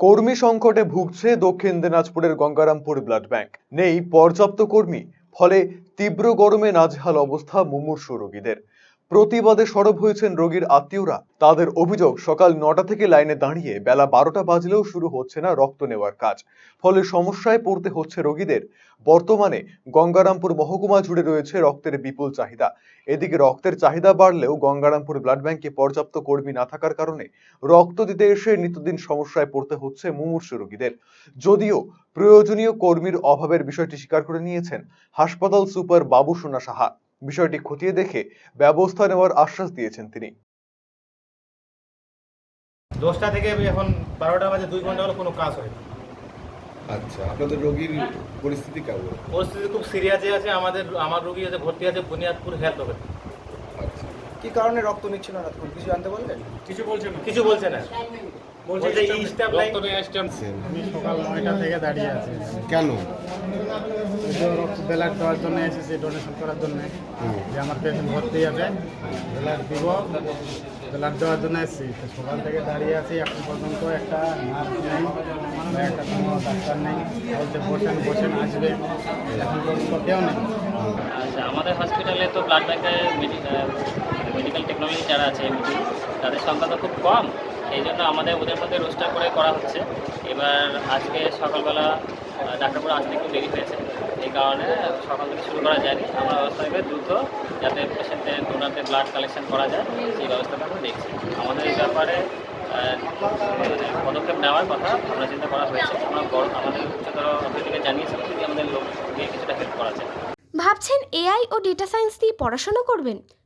কর্মী সংকটে ভুগছে দক্ষিণ দিনাজপুরের গঙ্গারামপুর ব্লাড ব্যাংক। নেই পর্যাপ্ত কর্মী, ফলে তীব্র গরমে নাজহাল অবস্থা মুমূর্ষু রোগীদের। প্রতিবাদে সরব হয়েছেন রোগীর আত্মীয়রা। তাদের অভিযোগ, সকাল নটা থেকে লাইনে দাঁড়িয়ে বেলা বারোটা বাজলেও শুরু হচ্ছে না রক্ত নেওয়ার কাজ। ফলে সমস্যায় পড়তে হচ্ছে রোগীদের। বর্তমানে গঙ্গারামপুর মহকুমা জুড়ে রয়েছে রক্তের বিপুল চাহিদা। এদিকে রক্তের চাহিদা বাড়লেও গঙ্গারামপুর ব্লাড ব্যাংকে পর্যাপ্ত কর্মী না থাকার কারণে রক্ত দিতে এসে নিত্যদিন সমস্যায় পড়তে হচ্ছে মুমূর্ষু রোগীদের। যদিও প্রয়োজনীয় কর্মীর অভাবের বিষয়টি স্বীকার করে নিয়েছেন হাসপাতাল সুপার বাবু সোনা সাহা। বিষয়টি খতিয়ে দেখে ব্যবস্থা নেওয়ার আশ্বাস দিয়েছেন তিনি। দশটা থেকে এখন বারোটা বাজে দুই ঘণ্টা হলো কোনো কাজ হয় না আচ্ছা আপনাদের রোগীর পরিস্থিতি কেমন? পরিস্থিতি খুব সিরিয়াসে আছে আমাদের আমার রোগী আছে ভর্তি আছে বুনিয়াদপুর হেলথ হবে। আচ্ছা। কি কারণে রক্ত নিচ্ছিল না? তখন কিছু জানতে বললেন? কিছু বলছে না। কিছু বলছে না। বলছে যে স্টাফ লাইন আমি সকাল নয়টা থেকে দাঁড়িয়ে আছি। কেন? রক্ত ব্লাড দেওয়ার জন্য এসেছি ডোনেশন করার জন্য। যে আমার পেশেন্ট ভর্তি আছে ব্লাড দিব, ব্লাড দেওয়ার জন্য এসেছি। সকাল থেকে দাঁড়িয়ে আছি, এখন পর্যন্ত একটা নার্স নেই একটা কোনো ডাক্তার নেই। বলছে, বসেন বসেন, আসবে। এখন পর্যন্ত কেউ নেই। আচ্ছা আমাদের হসপিটালে তো ব্লাড ব্যাংকে মেডিকেল টেকনোলজি যারা আছে তাদের সংখ্যা তো খুব কম। এই জন্য আমাদের ওদের মধ্যে রোস্টার করে করা হচ্ছে। এবার আজকে সকালবেলা ডাক্তারপুর আসতে একটু দেরি হয়েছে। এই কারণে সকাল থেকে শুরু করা যায়নি। আমরা ব্যবস্থা নেবে দ্রুত যাতে পেশেন্টের ডোনারদের ব্লাড কালেকশন করা যায়, সেই ব্যবস্থাটা আমরা দেখছি। আমাদের এই ব্যাপারে পদক্ষেপ নেওয়ার কথা আমরা চিন্তা করা হয়েছে। আমরা বড় আমাদের উচ্চতর অথরিটিকে জানিয়েছিলাম যদি আমাদের লোক দিয়ে কিছুটা হেল্প করা যায়। ভাবছেন এআই ও ডেটা সায়েন্স দিয়ে পড়াশোনা করবেন?